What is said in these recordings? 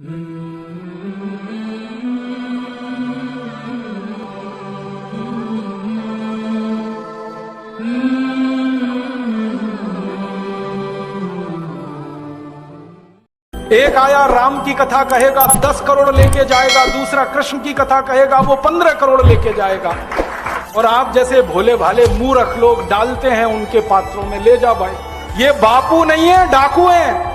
एक आया राम की कथा कहेगा, दस करोड़ लेके जाएगा, दूसरा कृष्ण की कथा कहेगा, वो पंद्रह करोड़ लेके जाएगा। और आप जैसे भोले भाले मूर्ख लोग डालते हैं उनके पात्रों में, ले जा भाई, ये बापू नहीं है, डाकू हैं।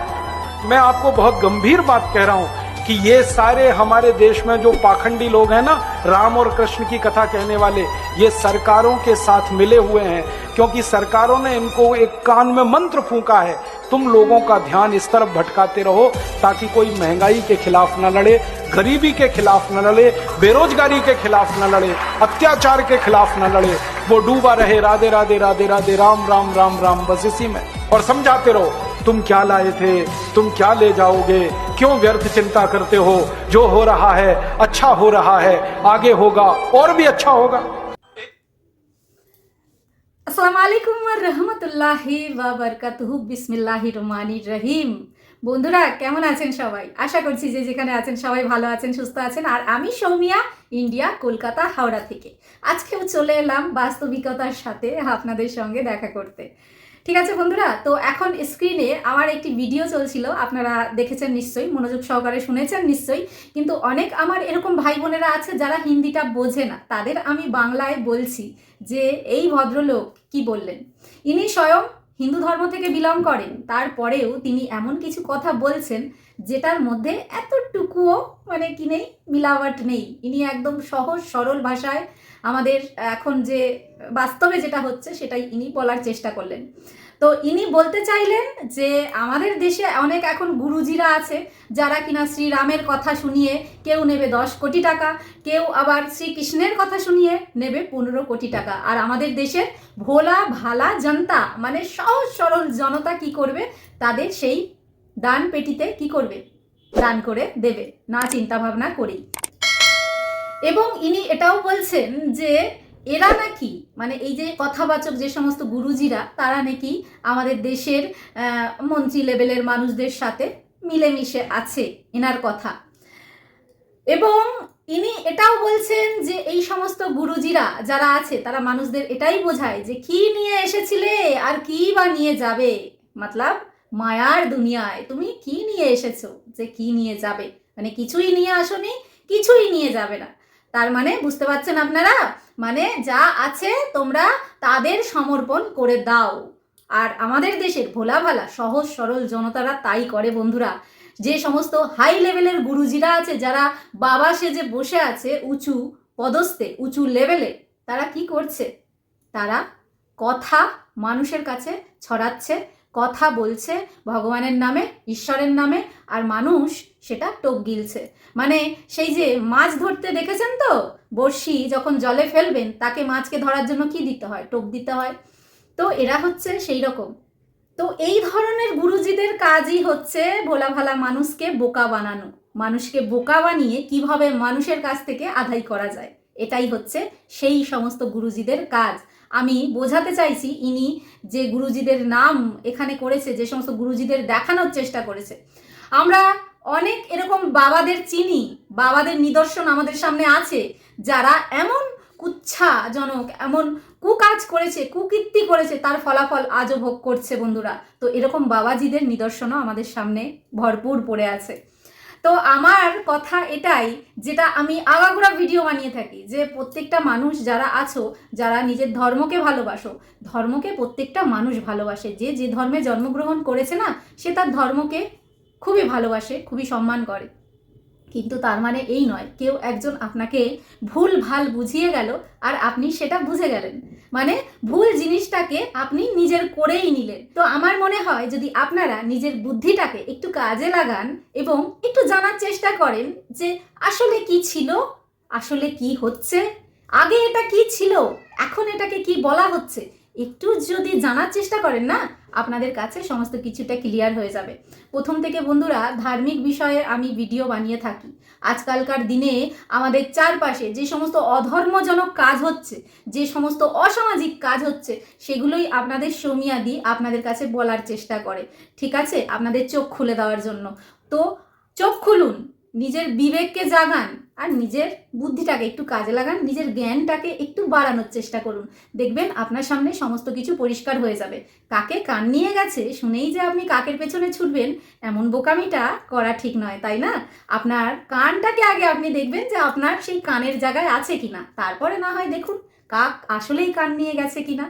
मैं आपको बहुत गंभीर बात कह रहा हूँ कि ये सारे हमारे देश में जो पाखंडी लोग हैं ना, राम और कृष्ण की कथा कहने वाले, ये सरकारों के साथ मिले हुए हैं, क्योंकि सरकारों ने इनको एक कान में मंत्र फूका है, तुम लोगों का ध्यान इस तरफ़ भटकाते रहो, ताकि कोई महँगाई के खिलाफ न लड़े, गरीबी के खिलाफ न लड़े, बेरोजगारी के खिलाफ न लड़े, अत्याचार के खिलाफ न लड़े, वो डूबा रहे, राधे राधे राधे राधे, राम राम राम राम, बस इसी में। और समझाते रहो तुम क्या लाए थे? तुम क्या ले जाओगे? क्यों व्यर्थ चिंता करते हो? जो हो रहा है अच्छा हो रहा है, आगे होगा, और भी अच्छा होगा। असलम वरहमतुल्लाहि वबरकतुहु बिस्मिल्लाहिर्रहमानिर्रहीम। বন্ধুরা, কেমন আছেন সবাই? আশা করছি যে যেখানে আছেন সবাই ভালো আছেন, সুস্থ আছেন। আর আমি সৌমিয়া, ইন্ডিয়া, কলকাতা, হাওড়া থেকে। আজকেও চলে এলাম বাস্তবিকতার সাথে আপনাদের সঙ্গে দেখা করতে। ঠিক আছে বন্ধুরা, তো এখন স্ক্রিনে আমার একটি ভিডিও চলছিল, আপনারা দেখেছেন নিশ্চয়ই, মনোযোগ সহকারে শুনেছেন নিশ্চয়ই, কিন্তু অনেক আমার এরকম ভাই বোনেরা আছে যারা হিন্দিটা বোঝে না। তাদের আমি বাংলায় বলছি যে, এই ভদ্রলোক কি বললেন? ইনি স্বয়ং হিন্দু ধর্ম থেকে বিলং করেন, তারপরেও তিনি এমন কিছু কথা বলছেন যেটার মধ্যে এতটুকুও মানে কি নেই, মিলাওয়াট নেই। ইনি একদম সহজ, সরল ভাষায় আমাদের এখন যে বাস্তবে যেটা হচ্ছে সেটাই ইনি বলার চেষ্টা করলেন। তো ইনি বলতে চাইলেন যে আমাদের দেশে অনেক এখন গুরুজিরা আছে, যারা কিনা শ্রীরামের কথা শুনিয়ে কেউ নেবে দশ কোটি টাকা, কেউ আবার শ্রীকৃষ্ণের কথা শুনিয়ে নেবে পনেরো কোটি টাকা। আর আমাদের দেশের ভোলা ভালা জনতা মানে সহজ সরল জনতা কি করবে? তাদের সেই দান পেটিতে কি করবে? দান করে দেবে, না চিন্তা ভাবনা করেই। এবং ইনি এটাও বলছেন যে এরা নাকি মানে এই যে কথাবাচক যে সমস্ত গুরুজিরা, তারা নাকি আমাদের দেশের মন্ত্রী লেভেলের মানুষদের সাথে মিলেমিশে আছে, এনার কথা। এবং ইনি এটাও বলছেন যে এই সমস্ত গুরুজিরা যারা আছে, তারা মানুষদের এটাই বোঝায় যে কি নিয়ে এসেছিলে আর কি বা নিয়ে যাবে? মতলব, মায়ার দুনিয়ায় তুমি কি নিয়ে এসেছ যে কি নিয়ে যাবে? মানে কিছুই নিয়ে আসোনি, কিছুই নিয়ে যাবে না। তার মানে বুঝতে পারছেন আপনারা? মানে যা আছে তোমরা তাদের সমর্পণ করে দাও। আর আমাদের দেশের ভোলা ভালা, সহজ সরল জনতারা তাই করে বন্ধুরা। যে সমস্ত হাই লেভেলের গুরুজিরা আছে, যারা বাবা সেজে বসে আছে উঁচু পদস্থে, উঁচু লেভেলে তারা কি করছে? তারা কথা মানুষের কাছে ছড়াচ্ছে কথা বলছে ভগবানের নামে, ঈশ্বরের নামে, আর মানুষ সেটা টোপ গিলছে। মানে সেই যে মাছ ধরতে দেখেছেন তো? বড়শি যখন জলে ফেলবেন, তাকে মাছকে ধরার জন্য কি দিতে হয়? টোপ দিতে হয়। তো এরা হচ্ছে সেই রকম। তো এই ধরনের গুরুজিদের কাজই হচ্ছে ভোলা ভালা মানুষকে বোকা বানানো। মানুষকে বোকা বানিয়ে কীভাবে মানুষের কাছ থেকে আদায় করা যায়? এটাই হচ্ছে সেই সমস্ত গুরুজিদের কাজ। আমি বোঝাতে চাইছি ইনি যে গুরুজিদের নাম এখানে করেছে, যে সমস্ত গুরুজিদের দেখানোর চেষ্টা করেছে। আমরা অনেক এরকম বাবাদের চিনি, বাবাদের নিদর্শন আমাদের সামনে আছে, যারা এমন কুচ্ছাজনক, এমন কুকাজ করেছে, কুকীর্তি করেছে, তার ফলাফল আজও ভোগ করছে বন্ধুরা। তো এরকম বাবাজিদের নিদর্শনও আমাদের সামনে ভরপুর পড়ে আছে। তো আমার কথা এটাই যেটা আমি আগাগোড়া ভিডিও বানিয়ে থাকি যে প্রত্যেকটা মানুষ যারা আছো, যারা নিজের ধর্মকে ভালোবাসো, ধর্মকে প্রত্যেকটা মানুষ ভালোবাসে। যে যে ধর্মে জন্মগ্রহণ করেছে না, সে তার ধর্মকে খুবই ভালোবাসে, খুবই সম্মান করে। কিন্তু তার মানে এই নয়। কেউ একজন আপনাকে ভুল ভালো বুঝিয়ে গেল আর আপনি সেটা বুঝে গেলেন। মানে ভুল জিনিসটাকে আপনি নিজের করেই নিলেন। তো আমার মনে হয় যদি আপনারা নিজের বুদ্ধিটাকে একটু কাজে লাগান এবং একটু জানার চেষ্টা করেন যে আসলে কি ছিল, আসলে কি হচ্ছে, আগে এটা কি ছিল, এখন এটাকে কি বলা হচ্ছে একটু যদি জানার চেষ্টা করেন না, আপনাদের কাছে সমস্ত কিছুটা ক্লিয়ার হয়ে যাবে। প্রথম থেকে বন্ধুরা, ধার্মিক বিষয়ে আমি ভিডিও বানিয়ে থাকি। আজকালকার দিনে আমাদের চারপাশে যে সমস্ত অধর্মজনক কাজ হচ্ছে, যে সমস্ত অসামাজিক কাজ হচ্ছে, সেগুলোই আপনাদের সমিয়াদি আপনাদের কাছে বলার চেষ্টা করে। ঠিক আছে? আপনাদের চোখ খুলে দেওয়ার জন্য। তো চোখ খুলুন। নিজের বিবেককে জাগান আর নিজের বুদ্ধিটাকে একটু কাজে লাগান, নিজের জ্ঞানটাকে একটু বাড়ানোর চেষ্টা করুন। দেখবেন আপনার সামনে সমস্ত কিছু পরিষ্কার হয়ে যাবে। কাকে কান নিয়ে গেছে শুনেই যে আপনি কাকের পেছনে ছুটবেন, এমন বোকামিটা করা ঠিক নয়, তাই না? আপনার কানটাকে আগে আপনি দেখবেন যে আপনার সেই কানের জায়গায় আছে কিনা। তারপরে না হয় দেখুন কাক আসলেই কান নিয়ে গেছে কিনা।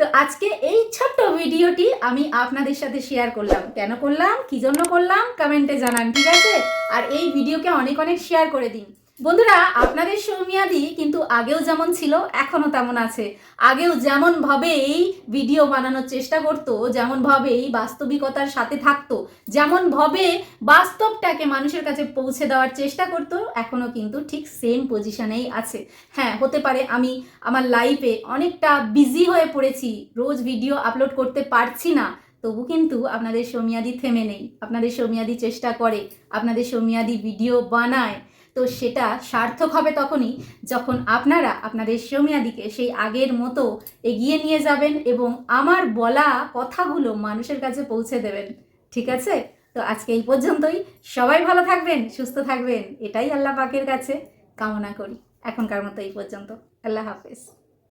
তো আজকে এই ছোট্ট ভিডিওটি আমি আপনাদের সাথে শেয়ার করলাম। কেন করলাম? কি জন্য করলাম? কমেন্টে জানান, ঠিক আছে? আর এই ভিডিওকে অনেক অনেক শেয়ার করে দিন। বন্ধুরা, আপনাদের সৌমিয়াদি কিন্তু আগেও যেমন ছিল এখনও তেমন আছে। আগেও যেমন ভাবে এই ভিডিও বানানোর চেষ্টা করতো, যেমন ভাবে এই বাস্তবিকতার সাথে থাকতো, যেমন ভাবে বাস্তবটাকে মানুষের কাছে পৌঁছে দেওয়ার চেষ্টা করতো এখনও কিন্তু ঠিক সেম পজিশনেই আছে। হ্যাঁ হতে পারে আমি আমার লাইফে অনেকটা বিজি হয়ে পড়েছি, রোজ ভিডিও আপলোড করতে পারছি না, তবু কিন্তু আপনাদের সৌমিয়াদি থেমে নেই, আপনাদের সৌমিয়াদি চেষ্টা করে, আপনাদের সৌমিয়াদি ভিডিও বানায়। তো সেটা সার্থক হবে তখনই যখন আপনারা আপনাদের সৌমিয়াদিকে সেই আগের মতো এগিয়ে নিয়ে যাবেন এবং আমার বলা কথাগুলো মানুষের কাছে পৌঁছে দেবেন। ঠিক আছে? তো আজকে এই পর্যন্তই। সবাই ভালো থাকবেন, সুস্থ থাকবেন। এটাই আল্লাহ পাকের কাছে। কামনা করি। এখনকার মতো এই পর্যন্ত। আল্লাহ হাফেজ।